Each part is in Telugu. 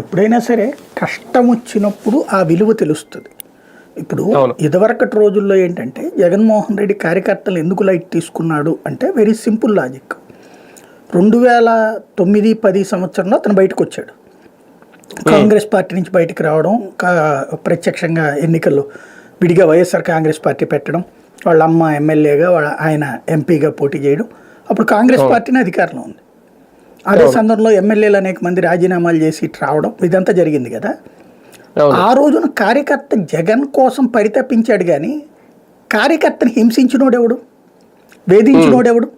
ఎప్పుడైనా సరే కష్టం వచ్చినప్పుడు ఆ విలువ తెలుస్తుంది. ఇప్పుడు. ఇదివరకటి రోజుల్లో ఏంటంటే జగన్మోహన్ రెడ్డి కార్యకర్తలు ఎందుకు లైట్ తీసుకున్నాడు అంటే వెరీ సింపుల్ లాజిక్. రెండు వేల తొమ్మిది పది సంవత్సరంలో అతను బయటకు వచ్చాడు కాంగ్రెస్ పార్టీ నుంచి బయటకు రావడం ప్రత్యక్షంగా ఎన్నికల్లో విడిగా వైఎస్ఆర్ కాంగ్రెస్ పార్టీ పెట్టడం వాళ్ళ అమ్మ ఎమ్మెల్యేగా వాళ్ళ ఆయన ఎంపీగా పోటీ చేయడం అప్పుడు కాంగ్రెస్ పార్టీని అధికారంలో ఉంది. అదే సందర్భంలో ఎమ్మెల్యేలు అనేక మంది రాజీనామాలు చేసి రావడం ఇదంతా జరిగింది కదా. ఆ రోజున కార్యకర్త జగన్ కోసం పరితపించాడు కానీ కార్యకర్తని హింసించినోడెవడు వేధించినోడెవడు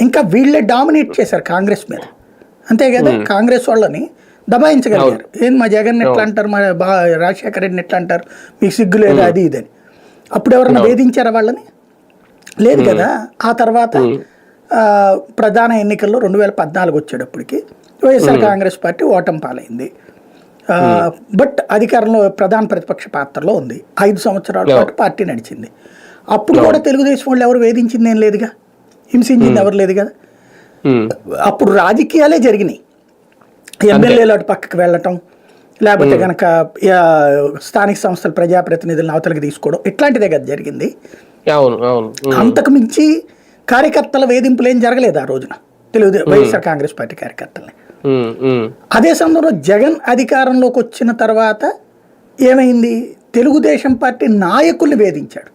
ఇంకా వీళ్ళే డామినేట్ చేశారు కాంగ్రెస్ మీద. అంతే కదా? కాంగ్రెస్ వాళ్ళని దబాయించగలిగారు. ఏం మా జగన్ ఎట్లా అంటారు? మా బా రాజశేఖర రెడ్డిని ఎట్లా అంటారు? మీకు సిగ్గు లేదా అది ఇదని. అప్పుడు ఎవరన్నా వేధించారా వాళ్ళని? లేదు కదా? ఆ తర్వాత ప్రధాన ఎన్నికల్లో రెండు వేల పద్నాలుగు వచ్చేటప్పటికి వైఎస్ఆర్ కాంగ్రెస్ పార్టీ ఓటమి పాలైంది. బట్ అధికారంలో ప్రధాన ప్రతిపక్ష పాత్రలో ఉంది. ఐదు సంవత్సరాల పాటు పార్టీ నడిచింది. అప్పుడు కూడా తెలుగుదేశం వాళ్ళు ఎవరు వేధించింది ఏం లేదుగా? హింసించింది ఎవరు లేదు కదా. అప్పుడు రాజకీయాలే జరిగినాయి. ఎమ్మెల్యేలు అటు పక్కకి వెళ్ళటం లేకపోతే కనుక స్థానిక సంస్థల ప్రజాప్రతినిధులను అవతలకి తీసుకోవడం ఇట్లాంటిదే కదా జరిగింది. అంతకు మించి కార్యకర్తల వేధింపులు ఏం జరగలేదు ఆ రోజున. తెలుగు వైఎస్ఆర్ కాంగ్రెస్ పార్టీ కార్యకర్తల్ని. అదే సందర్భంలో జగన్ అధికారంలోకి వచ్చిన తర్వాత ఏమైంది? తెలుగుదేశం పార్టీ నాయకుల్ని వేధించాడు.